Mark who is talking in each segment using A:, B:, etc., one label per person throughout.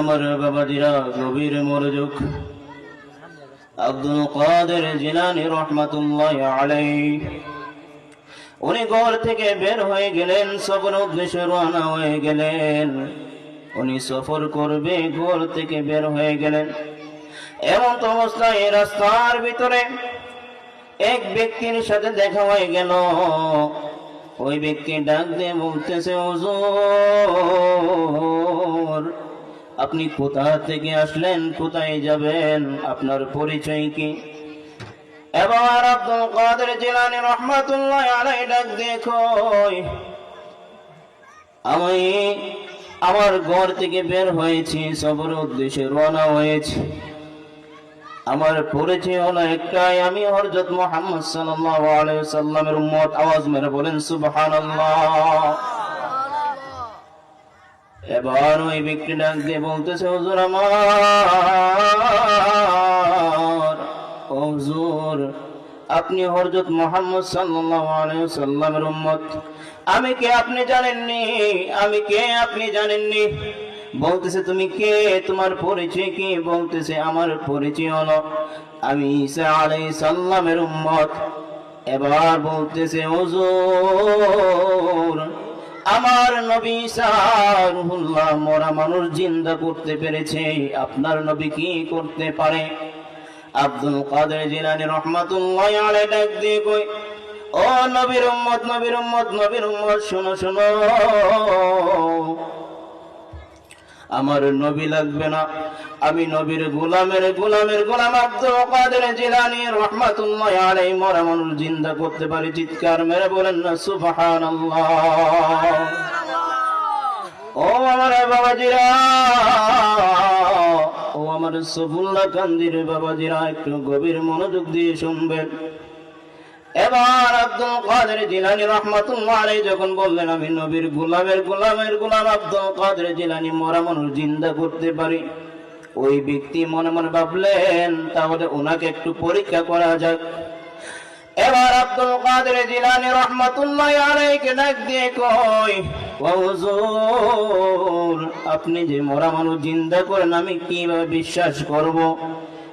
A: আমার বাবাজিরা গভীর মনোযোগ। আব্দুল কাদের জিলানি রহমাতুল্লাহ আলাই উনি ঘর থেকে বের হয়ে গেলেন সফর উদ্দেশ্যে রওনা হয়ে গেলেন। উনি সফর করবে, ঘর থেকে বের হয়ে গেলেন। এমন তো অবস্থায় রাস্তার ভিতরে এক ব্যক্তির সাথে দেখা হয়ে গেল। ওই ব্যক্তি ডাক দিয়ে বলতেছে ওজোর আপনি কোথা থেকে আসলেন, কোথায় যাবেন, আপনার পরিচয় কি? এবার আব্দুল কাদের রহমাতুল্লাহ আলাই ডাক দেখো আমি আমার ঘর থেকে বের হয়েছি, সবর উদ্দেশ্যে রওনা হয়েছি। আমার পরিচয় হলো একটাই, আমি হরজত মোহাম্মদ সাল্লাল্লাহু আলাইহি সাল্লামের আওয়াজ মেরে বলেন, সুবহানাল্লাহ। এবার ওই ব্যক্তি ডাক দিয়ে বলতেছে, হুজুর আমার হুজুর, আপনি হরজত মোহাম্মদ সাল্লামের উম্মত। আমি কে আপনি জানেননি? আমি কে আপনি জানেননি? বলতেছে, তুমি কে? তোমার পরিচয় কি? বলতেছে, আমার পরিচয় হলো আমি ঈসা আলাইহিস সালামের উম্মত। এবার বলতেছে, হুজুর আমার নবী সাহুল্লাহ মরা মানুষ জিন্দা করতে পেরেছে, আপনার নবী কি করতে পারে? আব্দুল কাদের জিলানি রহমাতুল্লাহ আলাইহি ডাক দিয়ে কই ও নবীর উম্মত নবীর উম্মত নবীর উম্মত, শুনো, শোনো। আমার নবী লাগবে না। আমি নবীর গোলামের গোলামের গোলাম আব্দুল কাদের জিলানী রহমাতুল্লাহ আলাইহি মরা জিন্দা করতে পারি চিৎকার মেরে বলেন না, সুবহানাল্লাহ। ও আমার বাবাজিরা, ও আমার সফুল্লা কান্দির বাবাজিরা, একটু গভীর মনোযোগ দিয়ে শুনবেন। এবার আব্দুল কাদের জিলানি রহমাতুল্লাহ আলাইহি যখন বললেন, আমি নবীর গোলামের গোলামের গোলাম আব্দুল কাদের জিলানি, মরা মানুষ জিন্দা করতে পারি। ওই ব্যক্তি মনে মনে ভাবলেন, তাহলে ওনাকে একটু পরীক্ষা করা যাক। এবার আব্দুল কাদের জিলানি রহমাতুল্লাহ আলাইহিকে ডাক দিয়ে কই আপনি যে মরা মানুষ জিন্দা করেন, আমি কীভাবে বিশ্বাস করব?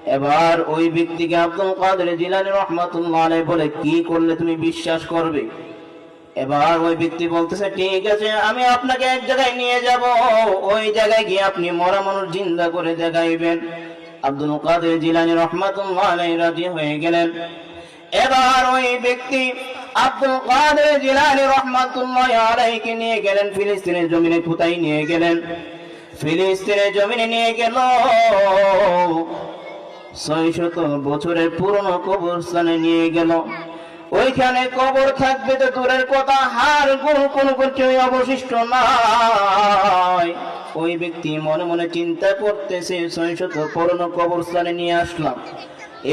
A: এবার ওই ব্যক্তিকে আব্দুল কাদের জিলানি রহমাতুল্লাহ বলে, কি করলে তুমি বিশ্বাস করবে? এবার ওই ব্যক্তি বলতেছে, ঠিক আছে, আমি আপনাকে এক জায়গায় নিয়ে যাব। ওই জায়গায় গিয়ে আপনি মরা মানুষ জিন্দা করে দেখাইবেন। আব্দুল কাদের জিলানি রহমাতুল্লাহ রাজি হয়ে গেলেন। এবার ওই ব্যক্তি আব্দুল কাদের জিলানি রহমাতুল্লাহ আলাইহিকে নিয়ে গেলেন, ফিলিস্তিনের জমিনে কোথায় নিয়ে গেলেন? ফিলিস্তিনের জমিনে নিয়ে গেল। ছয়শত বছরের পুরনো কবরস্থানে নিয়ে গেল। ওইখানে কবর থাকবে তো দূরের কথা হার কোনো কোনো কিছুই অবশিষ্ট নাই। ওই ব্যক্তি মনে মনে চিন্তা করতেছে, ছয়শত পুরনো কবরস্থানে নিয়ে আসলাম।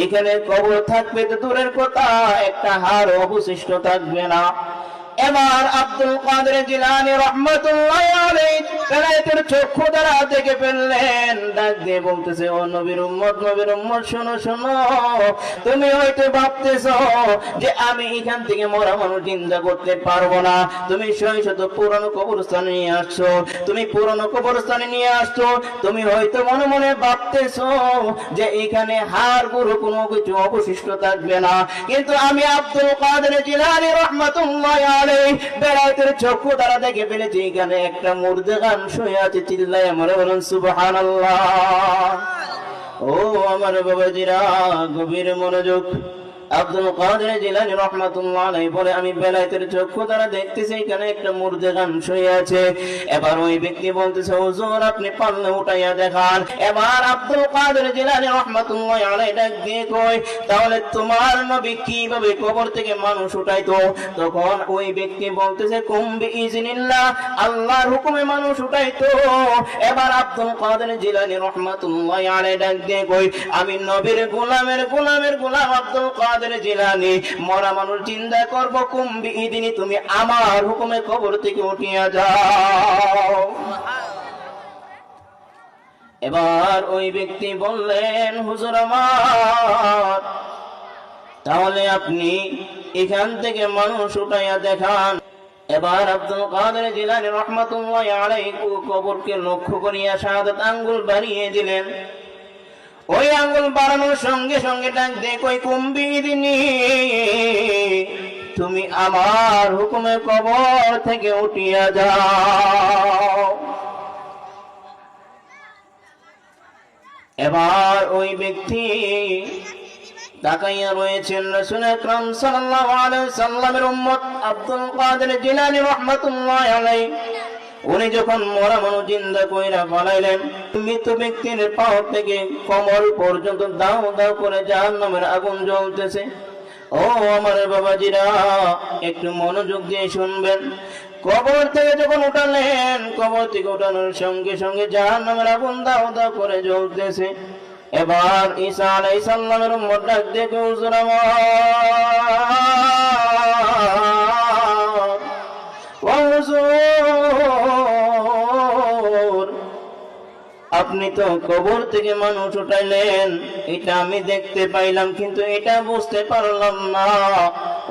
A: এখানে কবর থাকবে তো দূরের কথা, একটা হার অবশিষ্ট থাকবে না। এবার আব্দুল কাদের জিলানি রহমাতুল্লাহ আলাইহি বেলায়েতের চক্ষু দ্বারা দেখে ফেললেন। ডাক দিয়ে বলতেছে, ও নবীর উম্মত নবীর উম্মত, শোনো শোনো। তুমি হয়তো ভাবতেছো যে আমি এখান থেকে মরা মানুষ চিন্তা করতে পারব না। তুমি শত পুরনো কবরস্থানে নিয়ে আসছো। তুমি পুরনো কবরস্থানে নিয়ে আসছো। তুমি হয়তো মনে মনে ভাবতেছো যে এখানে হার, গুরু, কোনো কিছু অবশিষ্ট থাকবে না। কিন্তু আমি আব্দুল কাদের জিলানি রহমাতুল্লাহ আলাইহি বেলায়েতের চক্ষু দ্বারা দেখে ফেলেছি, এখানে একটা মুর্দে গান শুয়ে আছে চিল্লায় মনে বলুন সুবহানাল্লাহ। ও আমার বাবাজিরা গভীর মনোযোগ আব্দুল কাদের রহমাতুল্লাহ আলাইহি বলে, আমি বেলায়েতের চক্ষু দ্বারা দেখতেছি, এখানে একটা শুয়ে আছে। এবার ওই ব্যক্তি বলতেছে, হুজুর, আপনি পারলে উঠাইয়া দেখান। এবার আব্দুল কাদের রহমাতুল্লাহ আলাইহি ডাক দিয়ে কই তাহলে তোমার নবী কীভাবে কবর থেকে মানুষ উঠাইতো? তখন ওই ব্যক্তি বলতেছে কুম্বি ইজনিল্লাহ আল্লাহর হুকুমে মানুষ উঠাইতো। এবার আব্দুল কাদের জিলানি রহমাতুল্লাহ আলাইহি ডাক দিয়ে কই আমি নবীর গোলামের গোলামের গোলাম আব্দুল কাদের জিলানি মরা মানুষ চিন্তা করব কুম্বি ইদিনি তুমি আমার হুকুমে কবর থেকে উঠিয়া যাও। এবার ওই ব্যক্তি বললেন, হুজুর আমার, তাহলে আপনি এখান থেকে মানুষ উঠাইয়া দেখান। এবার আব্দুল কাদের জিলানি রহমাতুল্লাহ আলাইহি কবরকে লক্ষ্য করিয়া শাহাদাত আঙ্গুল বাড়িয়ে দিলেন। ওই আঙ্গুল বাড়ানোর সঙ্গে সঙ্গে ডাক দে, কই কুম্বিদিনী তুমি আমার হুকুমে কবর থেকে উঠিয়া যাও। এবার ওই ব্যক্তি তাকাইয়া রয়েছেন রসুল আকরাম সাল্লাল্লাহু সাল্লামের উম্মত আব্দুল কাদের জিলানী রাহমাতুল্লাহ আলাইহি। উনি যখন মরা মানুষ জিন্দা কইরা ফলাইলেন মৃত ব্যক্তির পাও থেকে কমল পর্যন্ত দাও দাও করে জাহান্নামের আগুন জ্বলতেছে। ও আমার বাবাজিরা, একটু মনোযোগ দিয়ে শুনবেন। কবর থেকে যখন উঠালেন, কবর থেকে উঠানোর সঙ্গে সঙ্গে জাহান্নামের আগুন দাও দাও করে জ্বলতেছে। এবার ঈসা আলাইহিস সালামের উম্মত ডাক দেখে আপনি তো কবর থেকে মানুষ উঠাইলেন। এটা আমি দেখতে পাইলাম, কিন্তু এটা বুঝতে পারলাম না।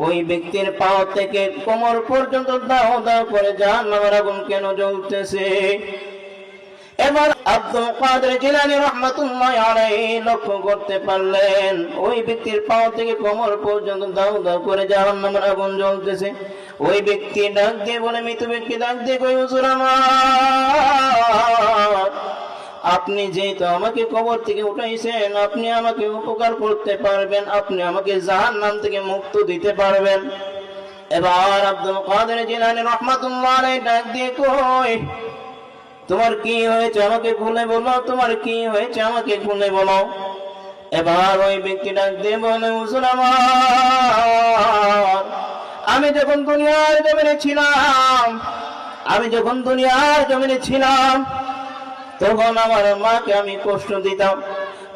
A: ওই ব্যক্তির পাও থেকে কোমর পর্যন্ত দাও দাও করে যান আমার আগুন কেন জ্বলতেছে? এবার আব্দুল কাদের জিলানী রহমাতুল্লাহ আলাইহি লক্ষ্য করতে পারলেন, ওই ব্যক্তির পাও থেকে কোমর পর্যন্ত দাও দাও করে জাহান্নামের আগুন জ্বলতেছে। ওই ব্যক্তি ডাক দিয়ে বলে, মৃত ব্যক্তি, ডাক দিয়ে কই হুজুর আমার? আপনি যেহেতু আমাকে কবর থেকে উঠাইছেন, আপনি আমাকে উপকার করতে পারবেন, আপনি আমাকে জাহান্নাম থেকে মুক্ত দিতে পারবেন। এবার আব্দুল কাদের জিলানী রহমাতুল্লাহ ডাক দিয়ে কই তোমার কি হয়েছে আমাকে খুলে বলো, তোমার কি হয়েছে আমাকে খুলে বলো। এবার ওই ব্যক্তি ডাক দিয়ে বলে, হুজুর আমার, আমি যখন দুনিয়ার জমিনে ছিলাম, আমি যখন দুনিয়ার জমিনে ছিলাম তখন আমার মাকে আমি কষ্ট দিতাম,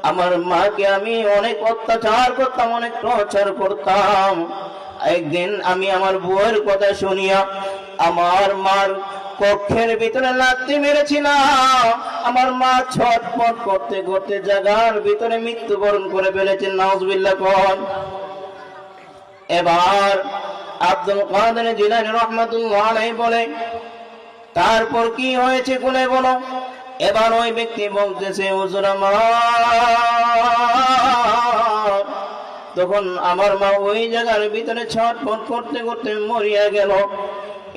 A: আমার মাকে আমি অনেক অত্যাচার করতাম, অনেক প্রচার করতাম। একদিন আমি আমার বউয়ের কথা শুনিয়া আমার মার কক্ষের ভিতরে লাত্তি মেরেছিলাম। আমার মা ছটপট করতে করতে জায়গার ভিতরে মৃত্যুবরণ করে ফেলেছেন, নাউজবিল্লাহ কন। এবার আব্দুল কাদের জিলানি রহমাতুল্লাহ বলে, তারপর কি হয়েছে বলে বলো। এবার ওই ব্যক্তি বলতেছে, হুজুর আমার, তখন আমার মা ওই জায়গার ভিতরে ছটফট করতে করতে মরিয়া গেল।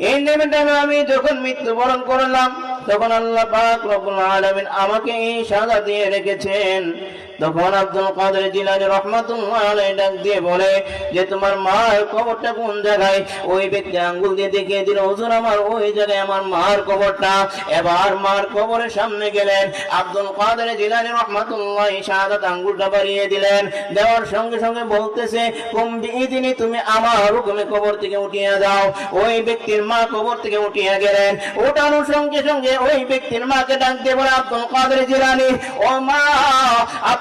A: এই আমি যখন মৃত্যুবরণ করলাম, তখন আল্লাহ পাক রব্বুল আলামিন আমাকে এই সাজা দিয়ে রেখেছেন। তখন আব্দুল কাদের জিলানী রহমাতুল্লাহ ডাক দিয়ে বলে যে, তোমার মার কবরটা কোন জায়গায়? ওই ব্যক্তি আঙ্গুল দিয়ে দেখিয়ে দিল, হুজুর, আমার ওই জায়গায় আমার মার কবরটা। এবার মার কবরের সামনে গেলেন, আব্দুল কাদের জিলানী রহমাতুল্লাহ শাহাদাত আঙ্গুলটা বাড়িয়ে দিলেন। দেওয়ার সঙ্গে সঙ্গে বলতেছে, কুম বিইদিনি তুমি আমার হুকুমে কবর থেকে উঠিয়ে যাও। ওই ব্যক্তির মা কবর থেকে উঠিয়ে গেলেন। ওঠানোর সঙ্গে সঙ্গে ওই ব্যক্তির মাকে ডাক দিয়ে বলে, আব্দুল কাদের জিলানী, ও মা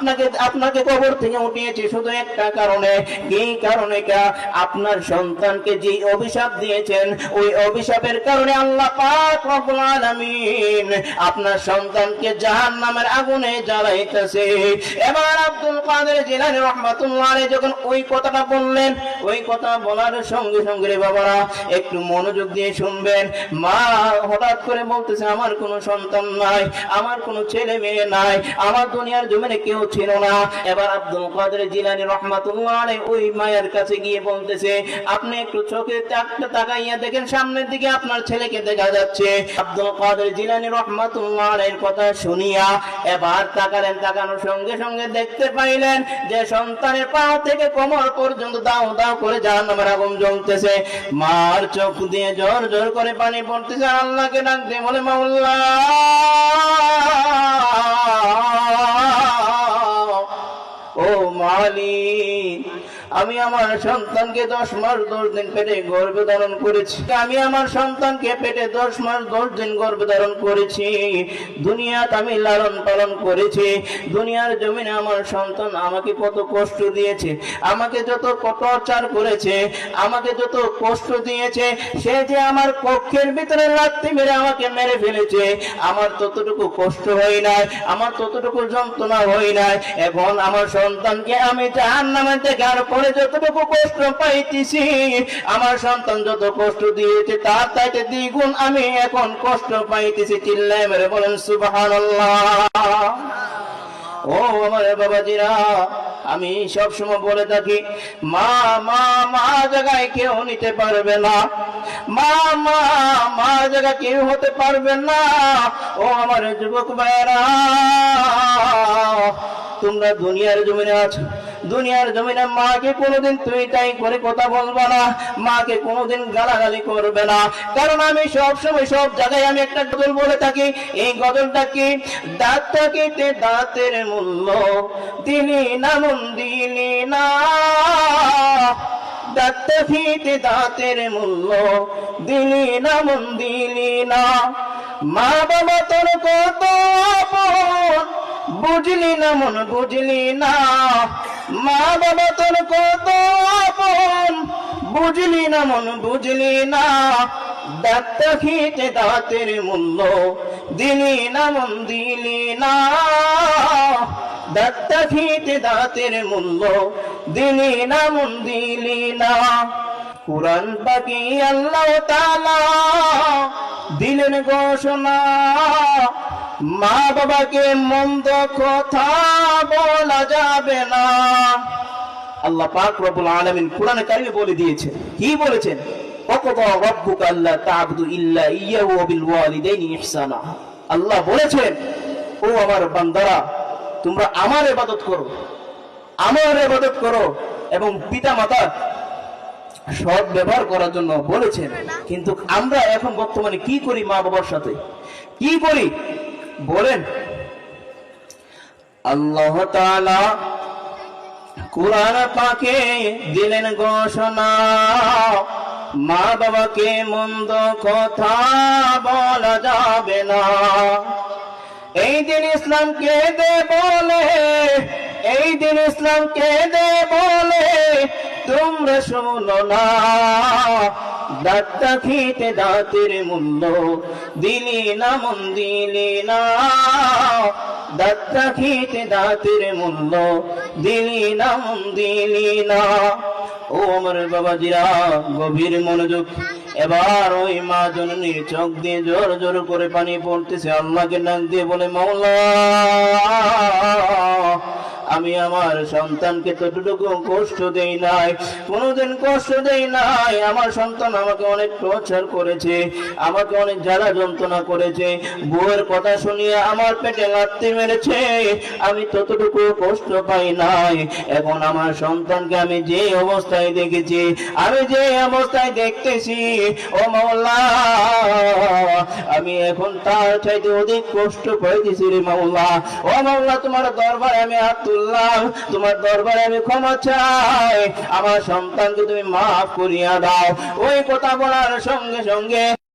A: আপনাকে আপনাকে কবর থেকে উঠিয়েছি শুধু একটা কারণে। কি কারণে কা আপনার সন্তানকে যে অভিশাপ দিয়েছেন, ওই অভিশাপের কারণে আল্লাহ পাক রব্বুল আলামিন আপনার সন্তানকে জাহান্নামের আগুনে জ্বালাইতেছে। এবার আব্দুল কাদের জিলানী রাহমাতুল্লাহ যখন ওই কথাটা বললেন, ওই কথা বলার সঙ্গে সঙ্গে রে বাবারা, একটু মনোযোগ দিয়ে শুনবেন। মা হঠাৎ করে বলতেছে, আমার কোনো সন্তান নাই, আমার কোনো ছেলে মেয়ে নাই, আমার দুনিয়ার জমিনে কেউ ছিল না। এবার আব্দুল কাদের জিলানী রহমাতুল্লাহ ওই মায়ের কাছে গিয়ে বলতেছে, আপনি একটু চোখে তাকাইয়া দেখেন, সামনের দিকে আপনার ছেলেকে দেখা যাচ্ছে। আব্দুল কাদের জিলানী রহমাতুল্লাহ আলাইহির কথা শুনিয়া এবার তাকালেন, তাকানোর সঙ্গে সঙ্গে দেখতে পাইলেন যে সন্তানের পা থেকে কোমর পর্যন্ত দাও দাও করে জাহান্নামের আগুন জ্বলতেছে। মার চোখ দিয়ে জোর জোর করে পানি পড়তেছে, আল্লাহকে ডাক দিয়ে বলে মাওলা ও মালিক আমি আমার সন্তানকে দশ মাস দশ দিন পেটে গর্ভে ধারণ করেছি। আমি আমার সন্তানকে পেটে দশ মাস দশ দিন গর্ভে ধারণ করেছি। দুনিয়াতে আমি লালন পালন করেছি। দুনিয়ার জমিনে আমার সন্তান আমাকে কত কষ্ট দিয়েছে, আমাকে যত টর্চার করেছে, আমাকে যত কষ্ট দিয়েছে, সে যে আমার কক্ষের ভিতরে রাত্রি মেরে আমাকে মেরে ফেলেছে, আমার ততটুকু কষ্ট হয় নাই, আমার ততটুকু যন্ত্রণা হয় নাই। এখন আমার সন্তানকে আমি জাহান দেখার পরে যতটুকু কষ্ট পাইতেছি, আমার সন্তান যত কষ্ট দিয়েছে, তার তাইতে দ্বিগুণ আমি এখন কষ্ট পাইতেছি। চিল্লায় মেরে বলেন, সুবহানাল্লাহ। ও আমার বাবাজিরা, আমি সব সময় বলে থাকি, মা মা মা জায়গায় কেউ নিতে পারবে না। মা মা মা জায়গা কেউ হতে পারবে না। ও আমার যুবক ভাইরা তোমরা দুনিয়ার জমিনে আছো দুনিয়ার জমিনে মাকে কোনোদিন তুই তাই করে কথা বলবে না, মাকে কোনোদিন গালাগালি করবে না। কারণ আমি সব সময় সব জায়গায় আমি একটা গজল বলে থাকি, এই গজলটা কি? দাঁত থাকিতে দাঁতের মূল্য দিলি না মন দিলি না। দাঁত থাকিতে দাঁতের মূল্য দিলি না মন দিলি না। মা বাবা তোর কত বুঝলি না মন বুঝলি না। মা বাবা তোর কত আপন? বুঝলি না মন, বুঝলি না। দাঁত খিতে দাঁতের মূল্য। দিলি না মন, দিলি না। দাঁত খিতে দাঁতের মূল্য। দিলি না মন, দিলি না। কোরআন পাকি আল্লাহ তাআলা দিলেন ঘোষণা। মা বাবাকে মন্দ কথা বলা যাবে না। আল্লাহ পাক রব্বুল আলামিন কোরআনে কারিমে বলে দিয়েছে কি বলেছেন? আল্লা তা'বুদু ইল্লা ইয়্যাহু ওয়া বিল ওয়ালিদাইনি ইহসানা। আল্লাহ বলেছেন, ও আমার বান্দারা, তোমরা আমার ইবাদত করো, আমার ইবাদত করো এবং পিতা মাতা সৎ ব্যবহার করার জন্য বলেছেন। কিন্তু আমরা এখন বর্তমানে কি করি মা বাবার সাথে? কি করি? বলেন। আল্লাহ তাআলা কোরআন পাকে দিলেন ঘোষণা, মা বাবাকে মন্দ কথা বলা যাবে না। এই দিন ইসলামকে দে বলে, এই দিন ইসলামকে দে বলে তোমরা শোনো না। দাঁতটা খেতে দাঁতের মূল্য দিলি না মন দিলি না। দাঁতটা খেতে দাঁতের মূল্য দিলি না মন দিলি না। ও আমার বাবাজিরা, গভীর মনোযোগ। এবার ওই মা জননীর চোখ দিয়ে জোর জোর করে পানি পড়তেছে, আল্লাহকে নাক দিয়ে বলে, মাওলা আমি আমার সন্তানকে ততটুকু কষ্ট দেই নাই, কোনোদিন কষ্ট দেই নাই। আমার সন্তান আমাকে অনেক টর্চার করেছে, আমাকে অনেক জ্বালা যন্ত্রণা করেছে। বউয়ের কথা শুনিয়ে আমার পেটে লাত্তি মেরেছে, আমি ততটুকু কষ্ট পাই নাই। এখন আমার সন্তানকে আমি যে অবস্থায় দেখেছি, আমি যে অবস্থায় দেখতেছি, ও মাওলা, আমি এখন তার চাইতে অধিক কষ্ট পাইতেছি রে মাওলা। ও মাওলা, তোমার দরবারে আমি হাত তুললাম তোমার দরবারে আমি ক্ষমা চাই। আমার সন্তানকে তুমি মাফ করিয়া দাও। ওই কথা বলার সঙ্গে সঙ্গে